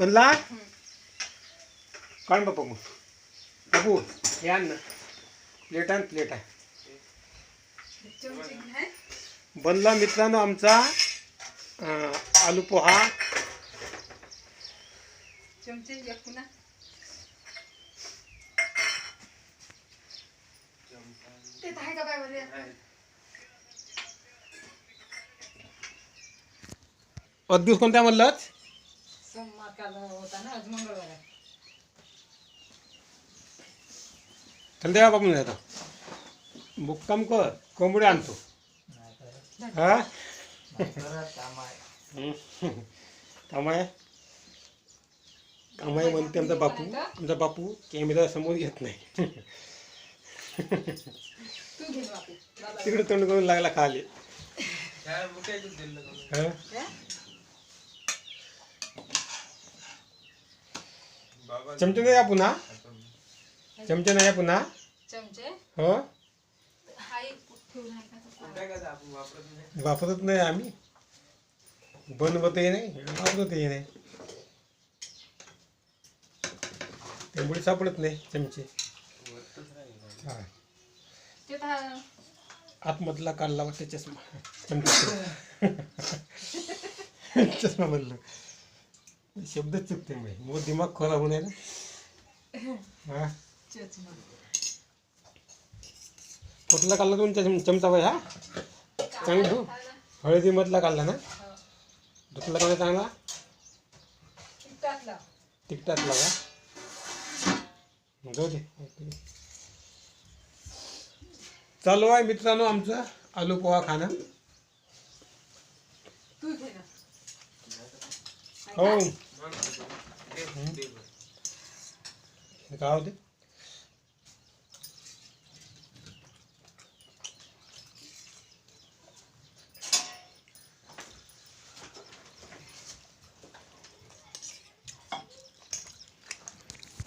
म्हणला काढ बापू मग बापू हे आण ना. प्लेट आण प्लेट आहे बनला मित्रांनो आमचा आलू पोहा. चमचे आहे दिवस कोणत्या म्हणलाच सोमवार काल होता ना आज मंगळवार आहे थंडी बापू नाही आता मुक्काम कर कोंबडी आणतो. हा? कामाय कामाय म्हणते आमचा बापू. आमचा बापू कॅमेरा समोर येत नाही. तू घे बापू बाबा तिकडे तोंड करून लागला खाली? हा? चमचे नाही या पुन्हा? चमचे नाही या पुन्हा? चमचे? हो? हा वापरत नाही. वापरत नाही आम्ही. बनवतही नाही वापरतही नाही. त्यामुळे सापडत नाही चमचे. हा. आतमधला काढला वाटतं चष्मा चमचा. चष्मा म्हणलं शब्दच चुकते मी मग दिमाग खराब होणार हा. कुठला काढला तुमचा चम- चमचा बाई हा? चांगला हळदी मधला काढला ना. दुसरा काढला चांगला? तिकटातला का? जाऊ दे. चालू आहे मित्रांनो आमचं आलू पोहा खाणं. हो. කවුද?